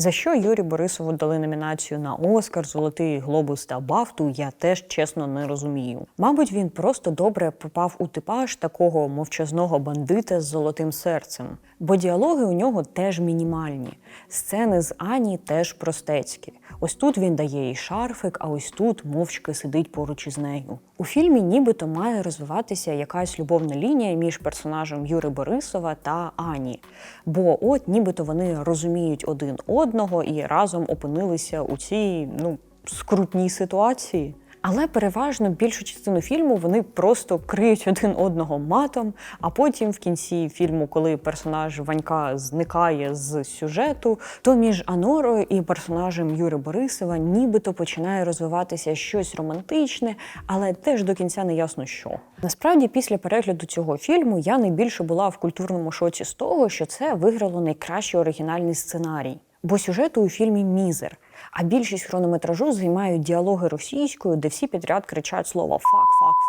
За що Юрі Борисову дали номінацію на Оскар, Золотий Глобус та Бафту, я теж чесно не розумію. Мабуть, він просто добре попав у типаж такого мовчазного бандита з золотим серцем, бо діалоги у нього теж мінімальні. Сцени з Ані теж простецькі. Ось тут він дає їй шарфик, а ось тут мовчки сидить поруч із нею. У фільмі нібито має розвиватися якась любовна лінія між персонажем Юри Борисова та Ані. Бо от нібито вони розуміють один одного і разом опинилися у цій ну скрутній ситуації. Але переважно більшу частину фільму вони просто криють один одного матом. А потім в кінці фільму, коли персонаж Ванька зникає з сюжету, то між Анорою і персонажем Юри Борисова нібито починає розвиватися щось романтичне, але теж до кінця не ясно що. Насправді, після перегляду цього фільму я найбільше була в культурному шоці з того, що це виграло найкращий оригінальний сценарій. Бо сюжету у фільмі мізер. А більшість хронометражу займають діалоги російською, де всі підряд кричать слово фак, фак, фак.